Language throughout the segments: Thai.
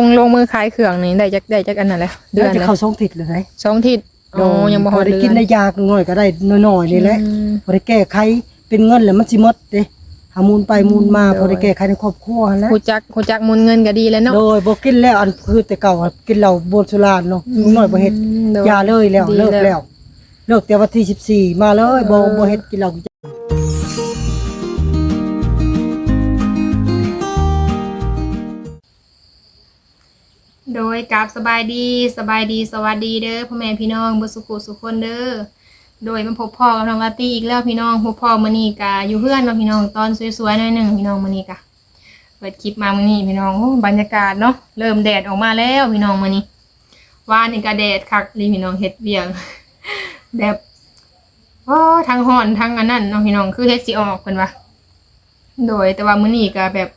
ลงลงมือขายเครื่องนี่ได้จักได้จักอันนั้นแหละเดืเดืออนนจะเลยเข้าสองทิศเลยไหมสองทิศโอ้ยังบ่ฮอดได้เดือนกินได้ยากหน่อยก็ได้น้อยๆนี่แหละอืม พอได้แก้ไขเป็นเงินแล้วมันสิหมดเด้หามูลไปมูลมาโดยพอได้แก้ไขในครอบครัวหั่นแหล้วฮู้จักฮู้จักหมุนเงินก็ดีแล้วเนาะ โดยบ่กินแล้วอันคือแต่เก่าอะกินเหล้าโบนสุราเนาะลุงน้อยบ่เฮ็ดโดยาเลยแล้วดีเลิกแล้วเลิกแต่วันที่14มาเลยบ่เออบ่เฮ็ดกินเหล้า โดยกับสบายดีสบายดีสวัสดีเด้อพ่อแม่พี่น้องบ่สุขุสุขคนเด้อโดยมาพบพ่อกับน้องลาตี้อีกแล้วพี่น้องพบพ่อมื้อนี้กะอยู่เพื่อนเนาะพี่น้องตอนสวยๆหน่อยหนึ่งพี่น้องมื้อนี้กะเปิดคลิปมามื้อนี้พี่น้องโอ้บรรยากาศเนาะเริ่มแดดออกมาแล้วพี่น้องมื้อนี้วานนี่ก็แดดคักลยพี่น้องเฮ็ดเวียงแบบโอ้ทั้งร้อนทั้งอันนั้นเนาะพี่น้องคือเฮ็ดสิออกเพิ่นว่าโดยแต่ว่ามื้อนี้ก็แบบ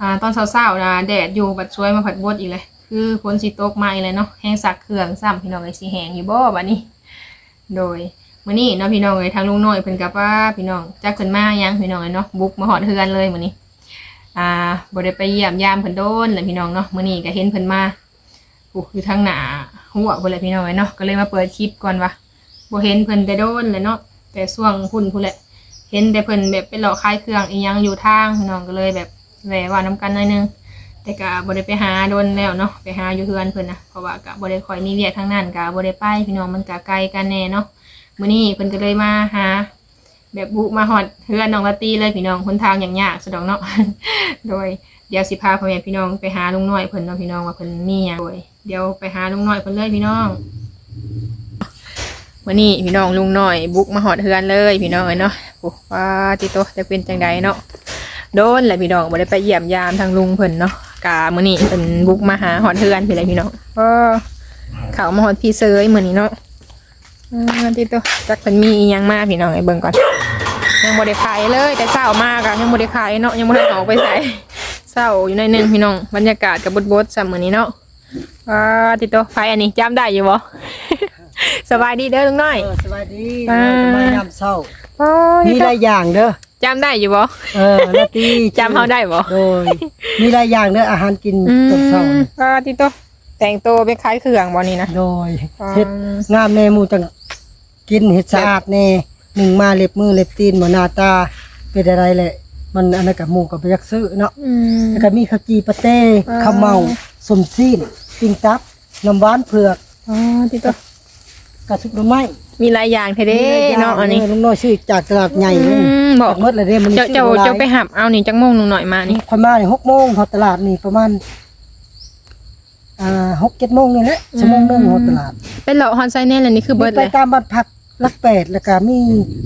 อ่าตอนเช้าๆนะแดดอยู่บัดช่วยมาผัดบดอีกเลย คือฝนสิตกมาอีกเลยเนาะแห้งสักเครื่องซ้ำพี่น้องเลยสิแห้งอยู่บ่บัดนี้ โดยมื้อนี้เนาะพี่น้องเลยทางลุงน้อยเพิ่นกับว่าพี่น้องจักเพิ่นมายังพี่น้องเลยเนาะบุกมาหอดเฮือนเลยมื้อนี้อ่าบ่ได้ไปเยี่ยมยามเพิ่นโดนแหละพี่น้องเนาะมื้อนี้ก็เห็นเพิ่นมาโอ้อยู่ทางหน้าหัวพุ่นแหละพี่น้องเลยเนาะก็เลยมาเปิดคลิปก่อนว่าบ่เห็นเพิ่นแต่โดนเลยเนาะแต่ช่วงพุ่นพุ่นแหละ เห็นแต่เพิ่นแบบไปหลอกขายเครื่องอีหยังอยู่ทางพี่น้องก็เลยแบบแหวว่าน้ำกันหน่อยนึง แต่ก็บ่ได้ไปหาโดนแล้วเนาะไปหาอยู่เฮือนเพิ่นนะเพราะว่าก็บ่ได้คอยมีเวียกทางนั้นก็บ่ได้ไปพี่น้องมันก็ไกลกันแน่เนาะมื้อนี้เพิ่นก็เลยมาหา แบบบุกมาฮอดเฮือนน้องละตีเลยพี่น้องคนทางอย่างยากสะดอกเนาะโดยเดี๋ยวสิพาพ่อแม่พี่น้องไปหาลุงน้อยเพิ่นเนาะพี่น้องว่าเพิ่นมีหยังโดยเดี๋ยวไปหาลุงน้อยเพิ่นเลยพี่น้องวันนี้พี่น้องลุงน้อย บุกมาหอดเฮือนเลยพี่น้องเอ้ยเนาะโอ้ว่าติโตจะเป็นจังใดเนาะโดนแหละพี่น้องบ่ได้ไปเยี่ยมยามทางลุงเพิ่นเนาะ กามื้อนี้เพิ่นบุกมาหาหอดเฮือนพี่เลยพี่น้องก็เขามาหอดพี่เซยมื้อนี้เนาะอ่าติโตจักเพิ่นมีอีหยังมาพี่น้องไอ้เบิ่งก่อนยังบ่ได้ขายเลย แต่เช้ามากอะยังบ่ได้ขายเนาะยังบ่ได้ออกไปใส่เช้าอยู่ในอยหนึงพี่น้องบรรยากาศกับบดๆซ้ํมื้อนี้เนาะว่าติโตไผอันนี้จำได้อยู่บ่สบายดีเด้อลุงน้อยเออสวัสดีอ่ามายามเช้าโอ้ยมีหลายอย่างเด้อ จำได้อยู่บ่เออนาตีจำเขาได้บ่โดยมีหลายอย่างเด้ออาหารกินอืตอนเช้ามก็ติโตแต่งตัวไปขายเครื่องบ่นี่นะโดยอ่าเฮ็ดงามแน่หมู่จังกินเฮ็ดสะอาดแน่หนึ่งมาเล็บมือเล็บตีนบ่หน้าตาเป็นอะไรแหละมันอันนั้นกับหมู่ก็บ่อยากซื้อเนาะอืมแล้วก็มีข้าวจีปาเต้อ่าข้าวเมาสมซีนปิ้งตับน้ำหวานเผือกอ๋อติโตกระสุกหน่อไม้ มีหลายอย่างแท้เด้เนาะอันนี้ลุงน้อยซื้อจากตลาดใหญ่อืเลยมบอกจากหมดเลยเด้มันเจ้าเจ้าเจ้าไปหับเอานี่จักโมงหนึงหน่อยมานี่คนมาเนี่ยหกโมงเขาตลาดนี่ประมาณอ่าหกเจ็ดโมงนี่แหละชั่วโมงหนึงเขาตลาดไปเลาะฮอนไซแน่เลยนี่คือเบิดไปเลยตามบ้านพักลักแปดแล้วก็มี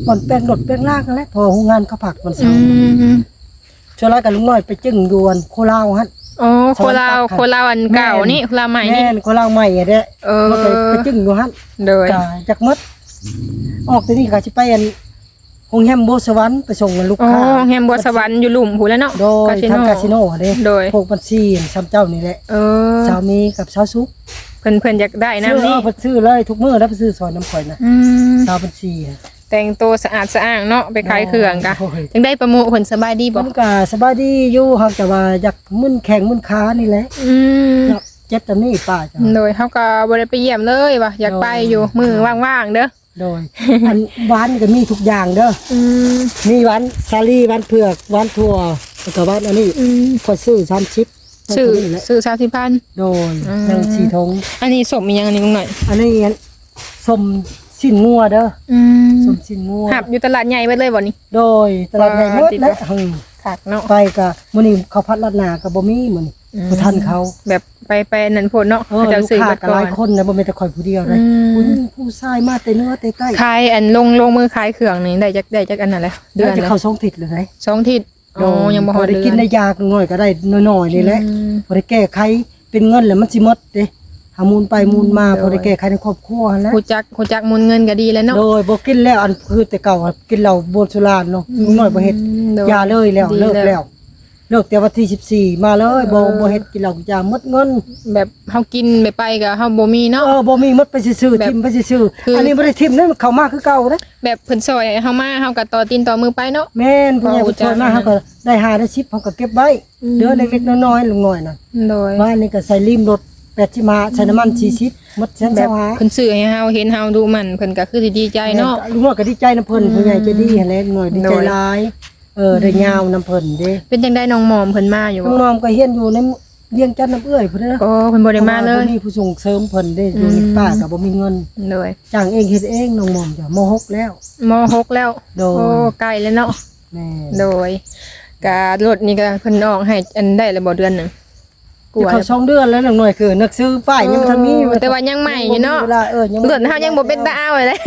บ่อนแป้งรถแป้งล่างนั่นแหละพอโรงงานเขาผักมันอืเสาร์มช่วงแรกกับลุงน้อยไปจึงยวนโคลาวฮะ โอ้โคลาวโคลาวอันเก่านี่โคลาวใหม่นี่แม่นโคลาวใหม่อะเด้เออ ก็ไปไปจึงอยู่ฮะโดย ก็จากหมด ออกตัวนี้ก็สิไปอันโรงแรมโบสวรรค์ไปส่งเงินลูกโอ้ค้าแฮมบัวสวรรค์อยู่หลุมหูแล้วเนาะโดยทางคาสิโนเด้โดยพวกบัญชีซ้ำเจ้านี่แหละเออสามีกับสาวซุกเพิ่นเพิ่นอยากได้ซื้อน้ำนี่เอาไปซื้อเลยทุกมื้อแล้วไปซื้อซอยน้ำข่อยนะอืมสาวบัญชีอะ แต่งตัวสะอาดสะอ้างเนาะไปขายเครื่องกะโอ้ย จังได้ประโมผลสบายดีบ่มันก็สบายดีอยู่ครับแต่ว่าอยากมึนแข่งมึนขานี่แหละอืมอยากเจ็บแต่นี่ป้าจ้ะ โดยเขาก็บ่ได้ไปเยี่ยมเลยว่ะอยากไปอยู่มือว่างๆเด้อ โดย อันหวานก็มีทุกอย่างเด้ออืมมีหวานซาลีหวานเผือกหวานถั่วแล้วก็หวานอันนี้อืมพอซื้อ3ชิปซื้อนี่แหละซื้อชาติพันธ์โดยอืมยังสีทง อันนี้สมมีหยังอันนี้ลุงหน่อย อันนี้อันสมสิ้นงัวเด้ออืมสมสิ้นงัวหับอยู่ตลาดใหญ่ไว้เลยบ่นี่ โดยตลาดใหญ่หมดติดและต่อหึงคักเนาะ ไปก็มื้อนี้เขาวพัดลัดหนาก็บ่มีมื้อนี้ อืมบ่ทันเขาแบบไปไปนั่นโพดเนาะเออเขาเจ้าลูกซื้อค้าเบัดก็ก่หอลานยคนนะบ่แม่นแต่ข่อยผู้เดียวนะอืมผู้หญิงผู้ชายมาแต่เนื้อแต่ใกล้ขายอันลงลงมือขายเครื่องนี่ได้จักได้จักอันนั้นแหละเดืเดืออนนจะละเข้าสองทิศเลยไหมสองทิศโอ้ยังบ่ฮอดได้เดือนกินได้ยากหน่อยก็ได้น้อยๆนี่แหละ อืม พอได้แก้ไขเป็นเงินแล้วมันสิหมดเด้หามูลไปมูลมาโดย พอได้แก้ไขในครอบครัวหั่นแหล้วฮู้จักฮู้จักหมุนเงินก็ดีแล้วเนาะ โดยบ่กินแล้วอันคือแต่เก่าอะกินเหล้าโบนสุราเนาะลุงน้อยบ่เฮ็ดโดยาเลยแล้วดีเลิกแล้วเเลิกแต่วันที่14มาเลยบ่บ่เฮ็ดกินเหล้ากินยาหมดเงินแบบเฮากินไปไปก็เฮาบ่มีเนาะ เออบ่มีหมดไปซื่อแบบๆทิมไปซื่อคือ ๆอันนี้บ่ได้ทิมนั่นเข้ามาคือเก่าเด้แบบเพิ่นซอยให้เฮามาเฮาก็ต่อตีนต่อมือไปเนาะ แม่นผู้ใหญ่เอาผู้ช่วยมาจ้ะเฮาก็ได้หาได้10เฮาก็เก็บไว้อืมเหลือเล็กๆน้อยๆลุงน้อยน่ะโดยบ้านนี่ก็ใส่ลิมรถ80มาใส่น้ำมัน40หมดแสนแบเจ้าบหา เพิ่นซื้อให้เฮาเห็นเฮาดูมันเพิ่นก็คือสิดีใจเนาะ ลุงน้อยก็ดีใจนํเพิ่นผู้ใหญ่ใจดีหั่นแหละลุงน้อยดีใจโดยหลาย เออได้ยาวนํเพิ่นเด้เป็นจังได๋น้องหมอมเพิ่นมาอยู่น้บ่องน้อมก็เฮียนอยู่ในเวียงจันทน์น้ำเอื้อยพุ่นเด้อโอ้เพิ่นบ่ได้มาเลยพระว่บ่มีผู้ส่งเสริมเพิ่นเด้อยู่อืมป้าก็บ่มีเงินโดยจ้างเองเฮ็ดเองน้องมอมจ้ะมหกแล้วมหกแล้วโดยโอ้ใกล้แล้วเนาะแม่โดยการถนี่ก็เพิ่นออกให้อันได้แล้วบ่เดือนหนึงกจะว่าเข้าสองเดือนแล้วน้องน้อยคือนักซื้อป้ายยังบ่ทันมีเออแต่ว่ายังใหม่อยู่เนาะวลเออยังรถเฮายังบ่เป็นตาเอาเลย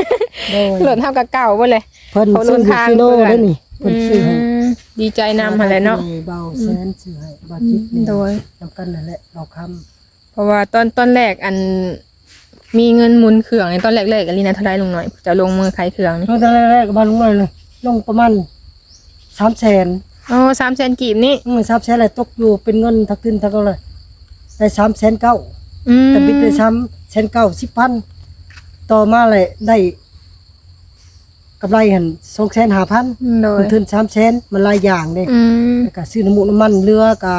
โดยรถเฮาก็เก่าเบ่เลยเพิ่นเขาซื้อเดินทางซิโน่เพื่อนเด้อนี่ เพิ่นซื้อให้มดีใจนำหั่นแหละเนาะเบาแสนซื้อให้บาจิตนี่โดยนำกันนั่นแหละเราคำเพราะว่าตอนตอนแรกอันมีเงินหมุนเครื่องในตอนแรกๆอันนี้นะเท่าไรลงหน่อยจะลงมือขายเครื่องนี่เมื่อตอนแรกๆก็มาลงเลยเลยลงประมาณ300,000โอ้สามแสนกีบนี่อืม300,000อะไรตกอยู่เป็นเงินทักทินทักเอาเลยได้3,900,000อืมแต่บิดไปซ้ำเช่นเก้าสิบพันต่อมาเลยได้ กำไรหันสองแสนห้าพันโดยมันทุนสามแสนมันหลายอย่างเลยอืมแล้วก็ซื้อน้ำมูกน้ำมันเรือกะ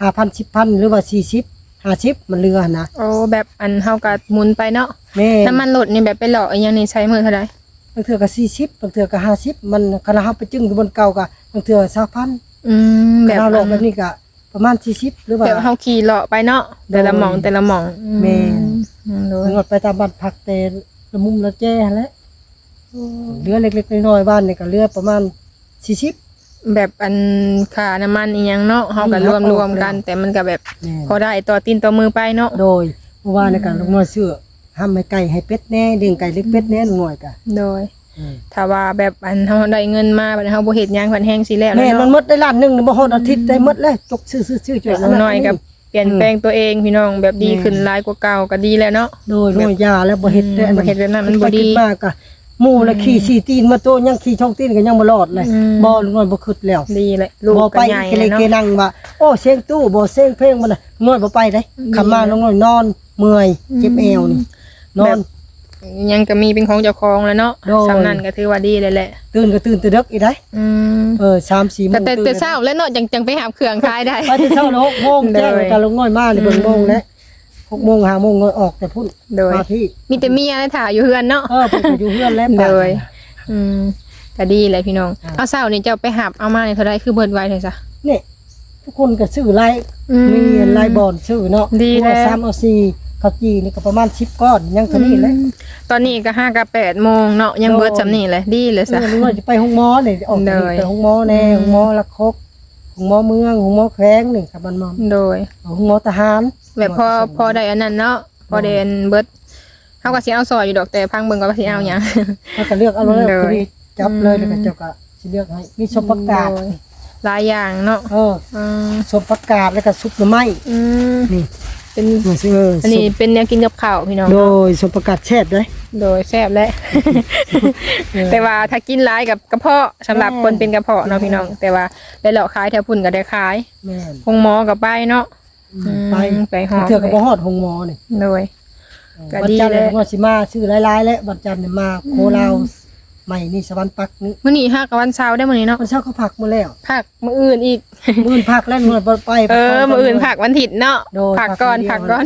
ห้าพันสิบพันหรือว่าสี่สิบห้าสิบมันเรือหั่นนะโอ้แบบอันเฮาก็หมุนไปเนาะแม่น้ำมันรถนี่แบบไปหล่ออีหยังนี่ใช้มือเท่าไรบางเถื่อก็สี่สิบบางเถื่อก็ห้าสิบมันคณะเฮาไปจึงอยู่บนเก่ากะบางเถื่อสามพันอืมแบแบบบเราลงแบบนี้กะประมาณสี่สิบหรือว่า แบบเฮาขี่เลาะไปเนาะแต่ละหม่องแต่ละหม่องแม่นอืมโดย งดไปตามบ้านพักแต่ละมุมละแจ้หั่นแหละ เรือเล็กๆน้อยๆบ้านนี่ก็เรือประมาณสี่สิบ แบบอันค่าน้ำมันอีหยังเนาะเฮาก็รวมรวมๆกัน แต่มันก็แบบแม่น พอได้ต่อตีนต่อมือไปเนาะโดยเพราะว่าในการลงน้อยเสื้อห้ามให้ไก่ให้เป็ดแน่เลี้ยงไก่เลี้ยงเป็ดแน่ลงน้อยกะโดยถ้าว่าแบบอันเฮาได้เงินมาบัดนี้เฮาบ่เฮ็ดหยังพันแห้งสิแล้วแม่แล้วมันเนาะหมดได้ล้านหนึงบ่ฮอดอาทิตย์ได้หมดเลยจกซื้อซื้อซื้อจแบกบน้อยๆกับเปลี่ยนแปลงตัวเองพี่น้องแบบดีขึ้นหลายกว่าเก่าก็ดีแล้วเนาะ โดยน้อยยาแล้วบ่เฮ็ดได้บ่เฮ็ดแบบนั้นมันบ่ดีไปคิมากกะ หมู่ละขี่สี่ตีนมาโตยังขี่ช่องตีนก็ยังบ่รอดเลยอืม บ่ลุงน้อยบ่คิดแล้วดีเลยลูกบ่ก็ไปใหญ่เกเรแล้วเกเนาะ นั่งว่าโอ้เสียงตู้บ่เสียงเพลงมันน่ะน้อยบ่ไปเด้คำมาลงน้อยนอนเมื่อยเจ็บเอวนี่นอนยังก็มีเป็นของเจ้าของแล้วเนาะโดย สำนั้นก็ถือว่าดีเลยแหละตื่นก็ตื่นแต่ดึกอีกได้อืมเออ3-4โมแต่งแต่ตื่นแต่เช้าแล้วเนาะจังจังไปหาเครื่องขายได้ ไปที่เช้าแล้วหกโมงโดยแจ้งให้การลงน้อยมาในเบิ่งโมงแล้วห กโมงห้าโมงก็ออกแต่พุ่นโดย มาพี่มีแต่เมียถ่ายอยู่เฮือนเนาะ เออเพิ่นก็อยู่เฮือนแล้วโดป่านยอืมก็ดีเลยพี่น้อง อ่า เอาเช้านี่เจ้าไปหับเอามาในเท่าไรคือเบิดไว้เลยจ้ะนี่ทุกคนก็ซื้อไลายอืมมีไลายบอลซื้อเนาะดีแล้ว3เอา4ข้าวจีนี่ก็ประมาณ10ก้อนยังเท่านี้แหละตอนนี้ก็ห้ากับแปดโมงเนาะยังเบิดจำนี่เลยดีเลยเอซะอลุงน้อยจะไปห้องหมอนี่ออกโดยไปห้องหมอแน่ห้องหมอละคกห้องหมอเมืองห้องหมอแขวงนี่ครับมันมาโดยห้องหมอทหาร แบบพอพอได้อันนั้นเนาะพอเดนเบิดเขาก็สิเอาซอยอยู่ดอกแต่พังเบิ่งก็ว่าสิเอาหยังเขาก็เลือกเอาเลยโดยพอดีจับเลยแล้วก็เจ้าก็สิเลือกให้มีสมประกาศโดยหลายอย่างเนาะเอออืมสมประกาศแล้วก็ซุปหน่อไม้อืมนี่เป็นนี่ซื้ออันนี้เป็นแนวกินกับข้าวพี่น้องโดยสมประกาศแชทเลยโดยแซ่บและแต่ว่าถ้ากินหลายกับกระเพาะสำหรับคนเป็นกระเพาะเนาะพี่น้อง แต่ว่าได้เลาะขายแถวพุ่นก็ได้ขายแม่นคงหมอกับไปเนาะอืม ไปไปหอดเถื่อกับบ่ฮอดหงหมอนี่โดยก็วันดีจันทร์เลยงวดสิมาซื้อหลายๆแล้ววันจันทร์นี่มาโคลาวใหม่นี่สวรรค์ปักนี่มื้อนี้ฮักกับวันเสาร์ได้มื้อนี้เนาะมันเช้าเขาผักมาแล้วผักมื้ออื่นอีกมื้อผักแล้วมื้อบ่ไปเออมื้ออื่นผักวันถิดเนาะโดยผักก่อนผัผักกเดียวก่อน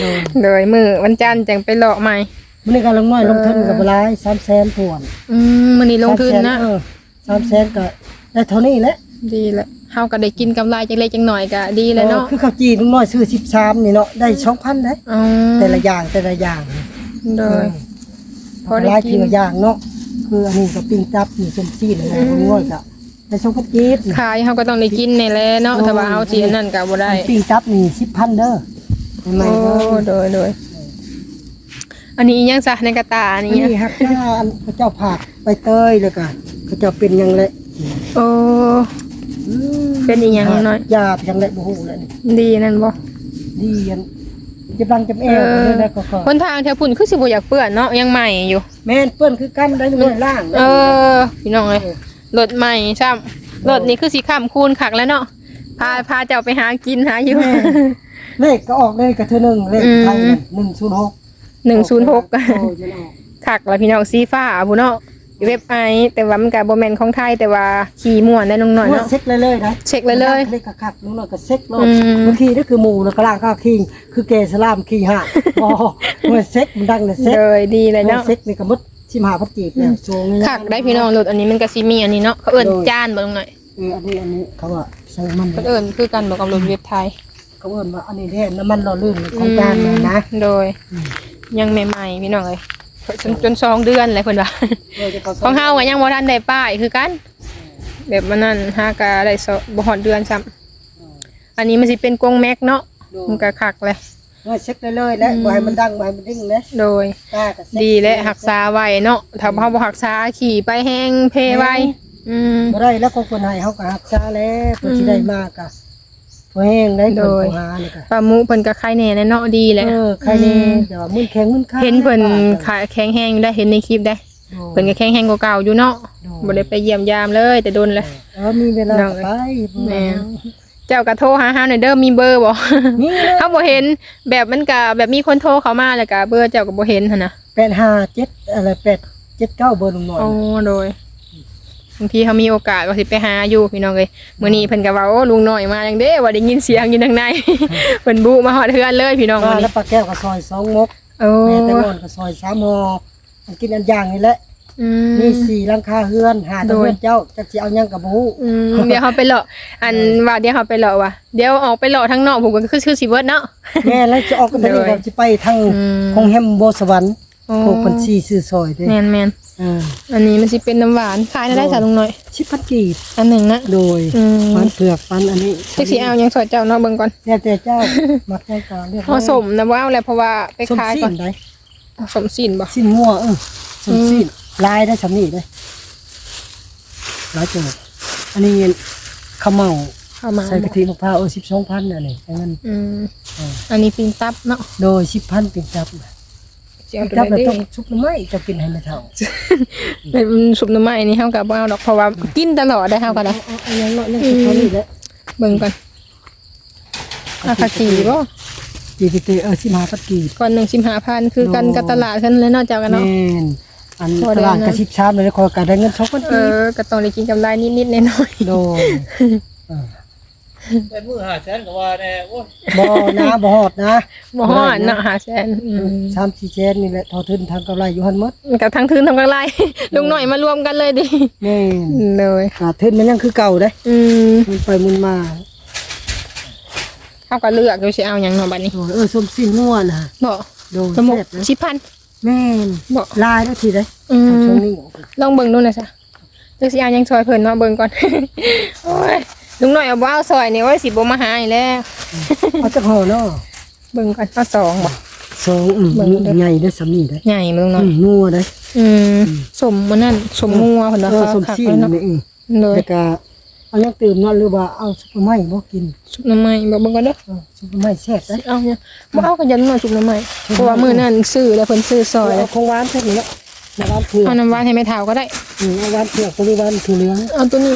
โดยโดยมื้อวันจันทร์จังไปเลาะใหม่มื้อนี้ก็ลงน้อยลงทุนกับหลาย300,000ถ้วนอืมมื้อนี้ลงทุนนะเออ300,000ก็ได้เท่านี้แหละดีแหละ เฮาก็ได้กินกำไรจังเล็กจังหน่อยก็ดีแหล้วเนาะออคือข้าวจีลุงน้อยซื้อ13นี่เนาะได้2,000ได้อ๋อแต่ละอย่างแต่ละอย่างโดยพพออได้ได้กิทีนละอย่างเนาะคืออันนี้ก็ปิ้งตับนี่ส้มจีนอะไรลุงน้อยก็ได้2,000กีบขายเฮาก็ต้องได้กินในแหละเนาะโอ้ถ้าว่าเฮาสิอันนั้นก็บ่ได้ปิ้งตับนี่10,000เด้อใหม่โอ้ๆเด้อโดยโดยอันนี้อีหยังซะในกระตาอันอันนี้นี้ฮักจ้าอันพระเจ้าผักไปเตยแล้วก็พระเจ้าเป็นหยังแหละโอ้ เป็นอีหยังน้อยยาบหยังแหละบ่ฮู้แหละนี่ดีนั่นบ่ดีอันจะบังจำเอเอวอเลยนะก็ก็คนทางแถวพุ่นคือสิบ่อยากเปื้อนเนาะยังใหม่อยู่ แม่นเปิ้นคือกันได้หน่วยล่างเออพี่น้องเอ้ยรถใหม่ซ้ำรถนี่คือสีข้ามคูณคักแล้วเนาะพาพาเจ้าไปหากินหาอยู่แม่เลขก็ออกเลขกระเทือหนึ่งเลขไทยอืมหนึ่งศูนย์หกหนึ่งศูนย์หกโอ้ยจะออกคักแล้วพี่น้องสีฟ้าผู้เนาะ เว็บไอแต่ว่ามันก็บ่แม่นของไทยแต่ว่าขี่ม่วนได้น้องหน่อยเมื่อเนาะเช็คเลยเลยๆนะเช็คเลยเลย เลขกระคักน้องหน่อยก็เช็คเลยอืม บางทีนี่คือหมูแล้วก็ล่างข้าวคิงคือเกสลามคีห่าอ๋อเมื่อเช็คมันดังเนี่ยเช็คเลยดีเลยเมื่อเนาะเช็คนี่ก็มดชิมหาพัดจีบเนี่ยโชงคักได้พี่น้องรถอันนี้มันก็สิมีอันนี้เนาะเขาเอิ้นจานบ่น้องหน่อยเอออันนี้อันนี้เขาว่าใส่มันเขาเอิ้นคือกันบ่กับรถเว็บไทย เขาเอิ้นว่าอันนี้แท้น้ำมันหล่อลื่นของจานนะนะ โดย ยังใหม่ๆพี่น้องเอ้ย จนจนสองเดือนเลยเพิ่นว่าโดยจะเขาของเฮาก็ยังบ่ทันได้ป้ายคือกัน แบบมันนั่นหากะได้สบ่ฮอดเดือนซ้ำอันนี้มันสิเป็นกรงแม็กเนาะมันก็คักเลยเมื่อเช็คเลยเลยๆแล้วบ่ให้มันดังบ่ให้มันดิ้งนะโดยตาก็เช็คดีและรักษาไว้เนาะถ้าเฮาบ่รักษาขี่ไปแห้งเพไว้อืมบ่ได้แล้วของคนให้เฮาก็รักษาแล้วเพิ่นสิได้มากก็ บ่แห้งได้โดเพิ่นยก็หานี่ก็ปลาหมูเพิ่นก็ไข่แหน่แน่เนาะดีแหละ เออใครนี่เดี๋ยวมึนแข็งมึนขาเห็นเพิ่นขาแข็งแห้งอยู่ได้เห็นในคลิปได้ เพิ่นก็แข็งแห้งกว่าเก่าอยู่เนาะบ่ได้ไปเยี่ยมยามเลยแต่โดนเลยเออมีเวลาน้องก็ไปแม่ เจ้าก็โทรหาเฮาหน่อยเด้อมีเบอร์บ่มีเลยเฮาบ่เห็นแบบมันก็แบบมีคนโทรเข้ามาแล้วก็เบอร์เจ้าก็บ่เห็นหั่นน่ะ857อะไร8 79เบอร์ลุงหน่อย โอ้โดย บางทีเขามีโอกาสก็สิไปหาอยู่พี่น้องเอ้ยมื้อนี้เพิ่นก็ว่าโอ้ลุงน้อยมาจังเด้ว่าได้ยินเสียงอยู่ทางใน เพิ่นบุมาฮอดเฮือนเลยพี่น้องมามื้อแล้นี้วปลาแก้วก็ซอย2มกโอ้แม่แต่ก่อนก็ซอย3ห่อมันกินอันอย่างนี่แหละอืมีมสี่หลังคาเฮือนหาแตะโดยเฮือนเจ้าจักสิเอาหยังก็บ่ฮู้อืมเดี๋ยวเขาไปเลาะอันว่าเดี๋ยวเขาไปเลาะว่ะเดี๋ยวออกไปเลาะทางนอกผมก็คือชื่อสิเบิดเนาะ แม่แล้วจะออกกันไปนี่โดยเราสิไปทางอืม คงแฮมโบสวรรค์โอ้พวกเพิ่นสิซื้อซอยเด้ แม่นแม่นเอออันนี้มันสิเป็นน้ำหวานขายได้ได้จ้ะลุงน้อยชิพันกีบอันหนึ่งนะโดยอืมมันเผือกปันอันนี้จักสิเอายังสอยเจ้าเนาะเบิ่งก่อนแล้วแต่เจ้ามักใจก่อนเรียกเฮาสมนะว่าเอาแหละเพราะว่าไปสมขายสิ้ก่อนนได้สมสินบ่สิ้นงัวเออสมสิ้นลายได้สำนี่ได้หลายจังหวัดอันนี้ข้าวเมาเข้ามาใส่กะทิมะพร้าวเออ12,000อันนี้อันนั้นอืมเอออันนี้ปิงตับเนาะโดย10,000เป็นจับสิเอาเป็นตัวจับใดแล้วเด้ต้องชุบน้ำไม้จะกินให้ไม่เท่าเป็นสุปหน้ำไม้นี่เฮาก็บ่เอาดอกเพราะว่ากินตลอดได้เฮาก็ได้เอาเอายังเนาะยังสิเท่านี้แหละเบิ่งก่อนอาคาจีบ่จีกิเตเออสิมาพัดกีบก่อนหนึ่งสิบห้าพันคือกันกับตลาดขึ้นเลยเนอกจากกันแม่เนาะนอันพอตได้ลาดนะกระชิบชามเลยคอยการได้เงินสองพันเอกีบอก็ต้องได้กินกำไรนิดๆน้อยโดยเออ เป็นมือหาแสนก็ว่าแน่โอ้ยบ่นะบ่ฮอดนะๆบ่ฮอดเนาะหาแสนอืมสามสี่แสนนี่แหละทอทุนทางกำไรอยู่หันหมดกับทั้งทืนทั้งกำไร ลุงหน่อยมารวมกันเลยดิแม่นเลยกาทุนมันยังคือเก่าเด้อืมมันไปมันมาเขาก็เลือกอยู่สิเอาหยังเนาะบัดนี้โดยเออสมสิ้นงัวน่ะบ่โดยสมุกแซ่บนะสิพัน แม่นบ่ ลายแล้วทีเด้อืม ช่วงนี้ลองเบิ่งดูหน่อยซะจักสิเอาหยังซอยเพิ่นเนาะเบิ่งก่อน โอ้ย ลุงหน่อยเอาบ่เอาซอยนี่ไว้สิบ่มาหาอีกแล้วเอาจักห่อเนาะเบิ่งก่อนเอาสองบ่ สองอืมเบิ่งเด้อ ใหญ่เด้อสำนี่เด้ใหญ่มึงหน่อือยมงัวเด้อืมสมมันนั่นสมงัวเพิ่นว่าเออเขาสมคักสิ้นเลยเนาะนี่เองเลยแล้วก็เอายังตื่มเนาะหรือว่าเอาซุปเปอร์ไม้บ่กินสุกหน้ำไม้บอกเบิ่งก่อนเด้อ เออซุปเปอร์ไม้แซ่บนะเอาเนี่ยบ่เอากันยันหน่อยสุกหน้ำไม้เพราะว่ามื้อนั้นซื้อแล้วเพิ่นซื้อซอยเอาของหวานแค่นี้น้ำหวานเผือกเอาน้ำหวานให้แม่เฒ่าก็ได้ อืมเอาหวานเผือกหรือหวานถั่วเหลืองเอาตัวนี้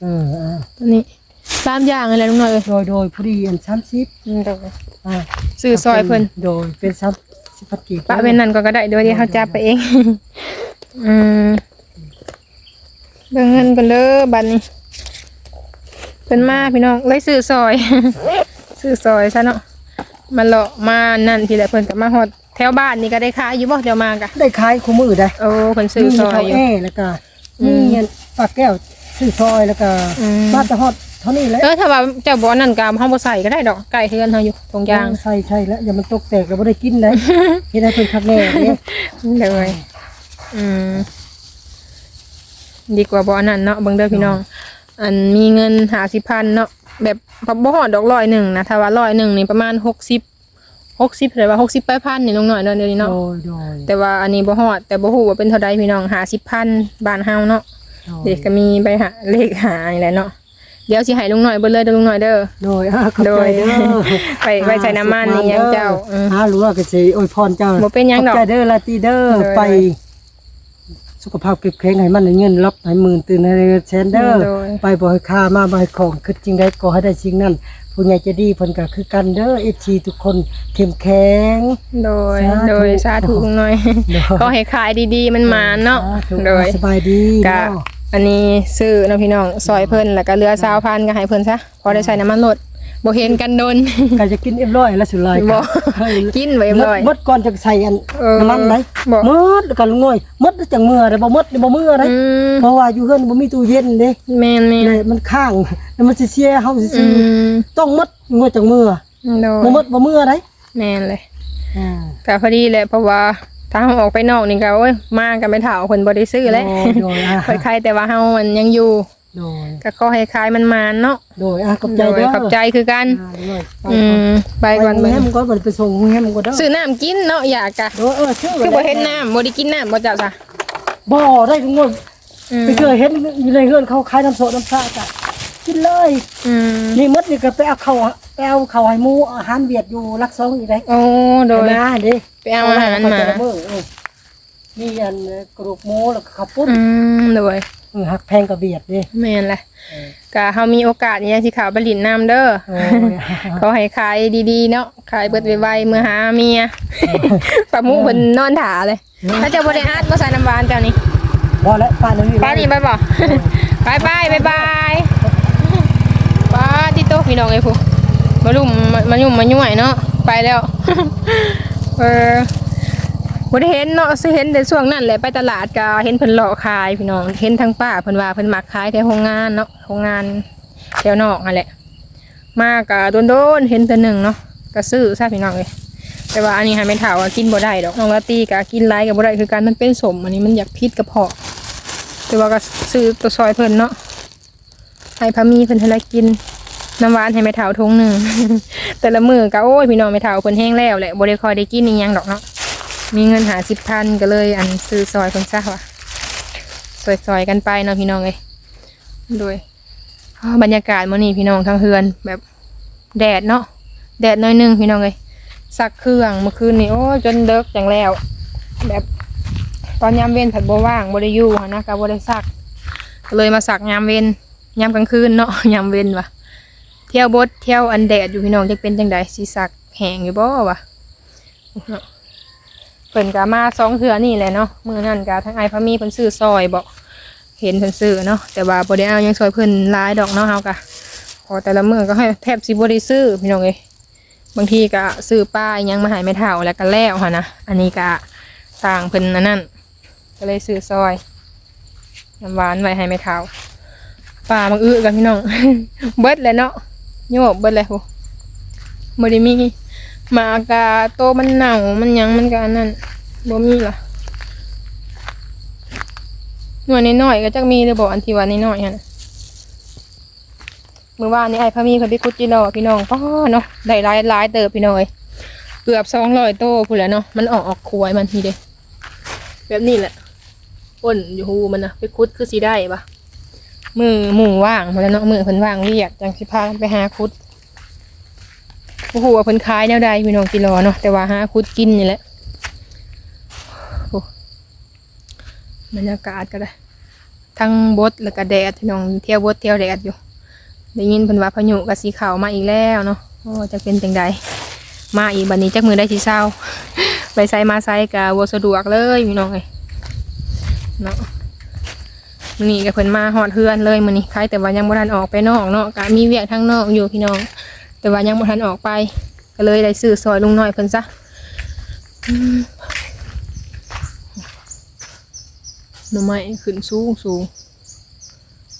เอออ่าตัวนี้ ตามอย่างอะไรลุงหน่อยเอ้ยโดยโดยพอดีอัน30อืมเดี๋ยวอ่าซื้อซอยเพิ่นโดยเป็น30พัดกีบปะเว้นนั่นก็ก็ได้เดี๋ยวเดี๋ยวเขาจับไปเองอืมเบิ่งเงินกันเด้อบัดนี้เพิ่นมาพี่น้องเลยซื้อซอยซื้อซอยซะเนาะมาเลาะมานั่นทีแหละเพิ่นก็มาฮอดแถวบ้านนี่ก็ได้ขายอยู่บ่เดี๋ยวมากะได้ขายคู่มือได้โอ้เพิ่นซื้อซอยอยู่มีข้าวแแล้วก็มีเงินปากแก้วซื้อซอยแล้วก็อืมบ้านตะฮอดเท่านี้แหละเออถ้าว่าเจ้าบ่นั่นก็เฮาบ่ใส่ก็ได้ดอกไก่เฮือนเฮาอยู่ตรงยางใส่ใช่แล้วอย่ามันตกแตกแล้วบ่ได้กินได้เฮ็ดให้เพิ่นคักแน่เด้เลยอืมดีกว่าบ่อันนั้นเนาะเบิ่งเด้อพี่น้อง อันมีเงิน50,000เนาะแบบบ่ฮอดดอกร้อยหนึ่งนะถ้าว่าร้อยหนึ่งนี่ประมาณ60 60หรือว่า60ไปพันนี่ลงหน่อยเนาะเดี๋ยวนี้โดเนาะยโดยแต่ว่าอันนี้บ่ฮอดแต่บ่ฮู้ว่าเป็นเท่าใดพี่น้อง50,000บ้านเฮาเนาะเด็กก็มีใบหาเลขหานี่แหละเนาะ เดี๋ยวสิให้ลุงหน่อยเบิ่งเลยเด้อลุงหน่อยเด้อ โดยอ่าขอบโดใจยเด้อไปไว้ใส่น้ำมันนี่ยังเจ้าอืมหารู้ว่าก็สิอวยพรเจ้าบ่เป็นหยังดอกขบใจเด้อลาตีเด้อโดย ไป สุขภาพเก็บแข็งให้มันได้เงินรับให้หมื่นตื่นให้ได้เงินแสนเด้อโดย ไปบ่ให้ค่ามาบ่ให้ของคือจริงได้ก็ให้ได้สิ่งนั้นผู้ใหญ่ใจะดีเพิ่นก็คือกันเด้อ FC ทุกคนเข้มแข็ง โดย สาธุ โดยสาธุหน่อยโดยก็ให้ขายดีๆ มันมาเนาะ สธุโดย สบายดีกะ เนาะ อันนี้ซื้อเนาะพี่น้องซอยเพิ่นแล้วก็เหลือ20,000ก็ให้เพิ่นซะพอได้ใช้น้ำมันรถบ่เห็นกันโดนก็จะกินเอ็มร้อยแล้วสุดลายบ่กินไว้เรียบร้อยมดก่อนจะใส่อันเออน้ำมันได้บ่มดแล้วกันง่อยมดแล้วจังเมื่อได้บ่มดได้บ่เมื่อได้อืมเพราะว่าอยู่เฮือนบ่มีตู้เย็นเด้แม่นแม่นเลยมันข้างแล้วมันสิเสียเฮาอืซื่อมๆต้องมดงวจังเมื่อโดบ่มยดบ่เมื่อได้แม่นเลยอ่าก็พอดีแหละเพราะว่า ถ้าเราออกไปนอกนี่ก็โอ้ยมากันไม่เท่าเพิ่นบ่ได้ซื้อแล้วโดยอะค่อยใครแต่ว่าเฮามันยังอยู่ โดยก็ขอให้ขายมันมาเนาะโดยอะขอบใจโดยเด้อขอบใจคือกัน อ่าโดยไปอืก่อนมไปไปก่อนโรงเบิ่แรงมก่อนบ่ได้ไปส่งโรงแรมก่อนเด้อซื้อน้ำกินเนาะอยากกะโดยเออชื่อคือบ่เห็นน้ำบ่ได้กินน้ำบ่เจ้าซะบ่ได้ทุกคนอืมไปเคยเห็นอยู่ในเฮือนเขาขายน้ำโสดน้ำชาจ้ะ กินเลยอืมนี่มดนี่ก็ไปเอาเข้าวไปเอาเข้าวให้หมูอาหารเวียดอยู่รักสองอีกได้โอ้โดยนะเด้ไปเอาอาหารมาเอแต่ละมื้อเออมีอันกระดูกหมูแล้วก็ข้าวปุ้นอืมโดยเออหักแพงกับเวียดเด้แม่นแหละก็เฮามีโอกาสนี่ยังสิเข้าไปลินน้ำเด้อโอ้ยเขาให้ขายดีๆเนาะขายเบิดไวๆเมื่อหาเมียปลาหมูเพิ่นนอนถาเลยถ้าเจ้าบ่ได้อาดบ่ใส่น้ำหวานเจ้านี่บ่แล้วป้านี่ป้านี่ไปบ่บายบายบายบาย ป้าที่โต๊ะพี่น้องไอ้ผู้มาลุ่มมายุ่มมายุ่ยเนาะไปแล้ว เออบ่ได้เห็นเนาะสิเห็นแต่ช่วงนั้นแหละไปตลาดก็เห็นเพิ่นเลาะขายพี่น้องเห็นทางป้าเพิ่นว่าเพิ่นมักขายแถวโรงงานเนาะโรงงานแถวนอกนั่นแหละ มากกะโดนๆเห็นแต่หนึ่งเนาะก็ซื้อซะพี่น้องเลยแต่ว่าอันนี้ให้ไม่ถาวกินบ่ได้ดอกน้องลาตีกะกินไรกับบ่ได้คือการมันเป็นสมอันนี้มันอยากพิษกระเพาะแต่ว่าก็ซื้อตัวซอยเพิ่นเนาะ ให้พามีเพิ่นให้ลกินน้ำหวานให้ไม่ถาวทงหนึ่ง แต่ละมือก็โอ้ยพี่น้องไม่ถาวเพิ่นแห้งแล้วแหละบ่ได้คอยได้กินอีหยังดอกเนาะมีเงินหาสิบพันก็เลยอันซื้อซอยเพิ่นซะว่ะซอยๆกันไปเนาะพี่น้องเลยโดยอ้าวบรรยากาศมื้อนี้พี่น้องทั้งเฮือนแบบแดดเนาะแดดหน้อยหนึงพี่น้องเลยซักเครื่องเมื่อคืนนี้โอ้จนเดิกจังแล้ว แบบตอนยามเว้นผัดบ่ว่างบ่ได้อยู่หั้นะก็บ่ได้ซักเลยมาซักยามเว้น ยามกลางคืนเนาะยามเว้นวะเที่ยวบดเที่ยวอันแดดอยู่พี่น้องจะเป็นจังใดสิซักแห้งอยู่บ่วะเนาะเพิ่นก็มาสองเทื่อนี่แหละเนาะมื้อนั้นก็ทั้งไอ้พามีเพิ่นซื้อซอยบ่เห็นเพิ่นซื้อเนาะแต่ว่าบ่ได้เอายังซอยเพิ่นหลายดอกเนาะเฮาก็พอแต่ละมื้อก็ให้แทบสิบ่ได้ซื้อพี่น้องเอ้ยบางทีก็ซื้อป้าอิหยังมาให้แม่เฒ่าแล้วก็แล้วหั่นนะอันนี้ก็ต่างเพิ่นอันนั้นก็เลยซื้อซอยน้ำหวานไว้ให้แม่เฒ่า ป้ามังอื้อกันพี่น้อง เบิดเลยเนาะโยบอกเบิดเลยโหบ่ได้มีมากาโตมันเน่ามันยังมันก็อันนั้นบ่มีล่ะหน่วยน้อยๆก็จักมีหรือบอกอันที่ว่าน้อยๆฮะนะเมื่อวานนี้ไอ้พามีเขาไปคุดจิโร่พี่น้องป้อเนาะได้หลายหลายเติบพี่น้อยเกือบสองร้อยโตพูดแล้วเนาะมันออกออกควยมันทีเดียวแบบนี้แหละอ้นอยู่หูมันนะไปคุดคือสีได้ปะ มือหมู่ว่างหมดแล้วเนาะมือเพิ่นว่างเรียกจังสิพาไปหาคุดโอ้โหเพิ่นขายแนวใดพี่น้องกิโลเนาะแต่ว่าหาคุดกินนี่แหละโอ้บรรยากาศก็ได้ ทั้งบดแล้วก็แดดพี่น้องเที่ยวบดเที่ยวแดดอยู่ได้ยินเพิ่นว่าพายุกับสีขาวมาอีกแล้วเนาะโอ้จะเป็นจังใดมาอีกบัดนี้จักมือได้สีเศร้าไปไซมาไซกับ่สะดวกเลยพี่น้องเนาะ มื้อนี้ก็เพิ่นมาฮอดเฮือนเลยมื้อนี้ใครแต่ว่ายังบ่ทันออกไปนอกเนาะก็มีเวียกทางนอกอยู่พี่น้อง แต่ว่ายังบ่ทันออกไป ก็เลยได้ซื้อซอยลุงน้อยเพิ่นซะอืมหน่อไม้ขึ้นสูงสูง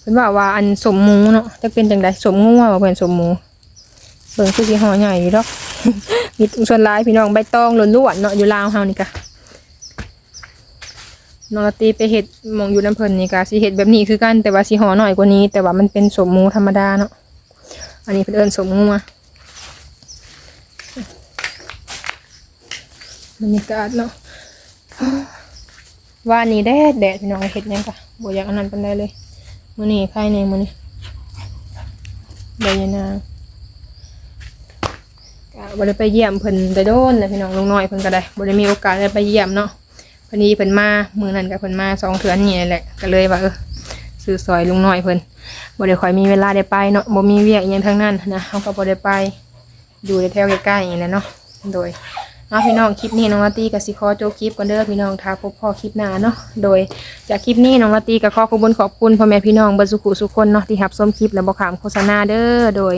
เพิ่นว่าว่าอันสมหมูเนาะจะเป็นจังไดสมงัวว่าเพิ่นสมหมูเบิ่งคือสิห่อใหญ่อยู่ดอก มีส่วนหลายพี่น้องใบตองล้วนๆเนาะอยู่ลาวเฮานี่กะ น้องตีไปเฮ็ดมองอยู่น้ำเพิ่นนี่กะสิเฮ็ดแบบนี้คือกันแต่ว่าสิห่อหน่อยกว่านี้ แต่ว่ามันเป็นสมมูธรรมดาเนาะอันนี้เพิ่นเอิ้นสมงัวบรรยากาศเนาะว่านี่แดดแดดพี่น้องเฮ็ดยังกะบ่อยากอันนั้นปานใดเลยมือนี้ใครเนี่ยมือนี้ใบยะนางก็บ่ได้ไปเยี่ยมเพิ่นแต่โดนนะพี่น้องลุงน้อยเพิ่นก็ได้บ่ได้มีโอกาสได้ไปเยี่ยมเนาะ พอดีเพิ่นมามื้อนั้นก็เพิ่นมาสองเทื่อนนี่แหละก็เลยว่าเออซื้อซอยลุงน้อยเพิ่นบ่ได้ค่อยมีเวลาได้ไปเนาะบ่มีเวียกอีหยังทั้งนั้นนะเฮาก็บ่ได้ไปอยู่ในแถวใกล้ๆอย่างนี้แหละเนาะโดยเนาะพี่น้องคลิปนี้น้องลาตีกับสิขอโจคลิปกันเด้อพี่น้องท้าพบพ่อคลิปหน้าเนาะโดยจากคลิปนี้น้องลาตีกับขอขอบคุญขอบคุณพ่อแม่พี่น้องเบรรสุขุสุขคนเนาะที่รับชมคลิปและบอกขามโฆษณาเด้อโดย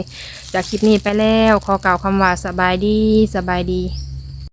จากคลิปนี้ไปแล้วขอกล่าวคำว่าสบายดีสบายดี